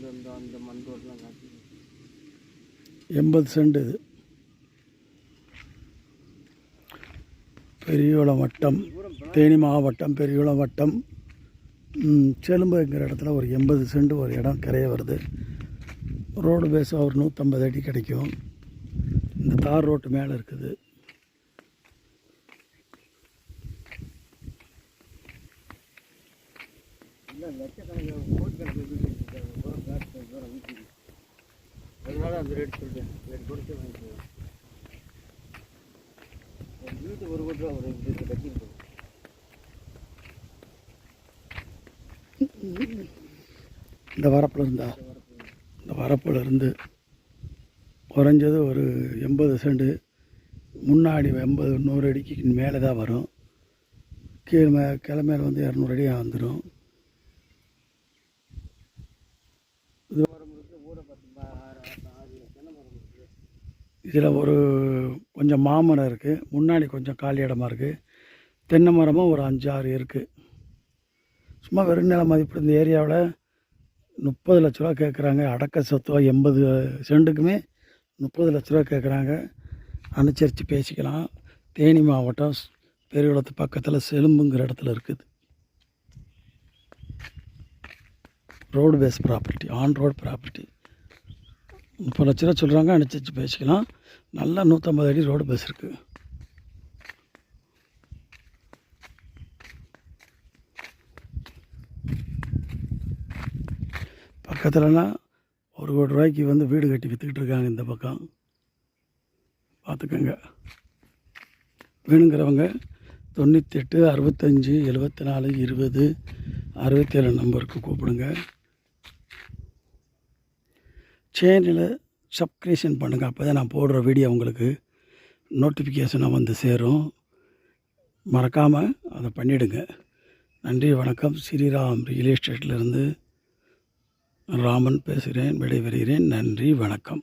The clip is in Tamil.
அந்த அந்த அந்த மண் ரோட்லாம் காட்டி. எண்பது சென்ட் இது. பெரியகுளம் வட்டம் தேனி மாவட்டம் பெரியகுளம் வட்டம். செலும்புங்கிற இடத்துல ஒரு எண்பது சென்ட் ஒரு இடம் கரைய வருது. ரோடு பேஸ் ஒரு நூற்றம்பது அடி கிடைக்கும். இந்த தார் ரோட்டு மேலே இருக்குது. இல்லை லட்சக்கணக்கில் கோடிக்கணக்கில் வீடு தூரம் தூரம் வீட்டுக்கு அதனால அந்த ரேட் சொல்லிட்டேன் ரேட் கொடுத்து வாங்கிக்குவோம் ஒரு ஒரு கோடி ரூபா ஒரு வீட்டு இந்த வரப்பில் இருந்தா இந்த வரப்பில் இருந்து குறைஞ்சது ஒரு எண்பது செண்டு முன்னாடி எண்பது நூறு அடிக்கு மேலே தான் வரும். கீழே மே வந்து இரநூறு அடி வந்துடும் இதில் ஒரு கொஞ்சம் மாமரம் இருக்குது முன்னாடி கொஞ்சம் காலி இடமா இருக்குது தென்னை மரமும் ஒரு அஞ்சு ஆறு இருக்குது சும்மா வெறும் நில மதிப்பு இந்த ஏரியாவில் முப்பது லட்ச ரூபா கேட்குறாங்க. அடக்க சொத்துவா எண்பது செண்டுக்குமே முப்பது லட்ச ரூபா கேட்குறாங்க. அனுசரித்து பேசிக்கலாம். தேனி மாவட்டம் பெரியகுளத்து பக்கத்தில் செலும்புங்கிற இடத்துல இருக்குது. Road face property on road property முப்பது லட்ச ரூபா சொல்கிறாங்க அனுசரித்து பேசிக்கலாம். நல்லா நூற்றம்பது அடி ரோடு பஸ் இருக்குது பக்கத்துலலாம் ஒரு கோடி ரூபாய்க்கு வந்து வீடு கட்டி விற்றுக்கிட்டு இருக்காங்க இந்த பக்கம். பார்த்துக்கோங்க. வேணுங்கிறவங்க தொண்ணூற்றி எட்டு அறுபத்தஞ்சி எழுபத்தி நாலு இருபது அறுபத்தேழு நம்பருக்கு கூப்பிடுங்க. சேனலை சப்ஸ்கிரிப்ஷன் பண்ணுங்கள் அப்போ தான் நான் போடுற வீடியோ உங்களுக்கு நோட்டிஃபிகேஷனாக வந்து சேரும். மறக்காமல் அதை பண்ணிவிடுங்க நன்றி வணக்கம். ஸ்ரீராம் ரியல் எஸ்டேட்லேருந்து ராமன் பேசுகிறேன் விடைபெறுகிறேன். நன்றி வணக்கம்.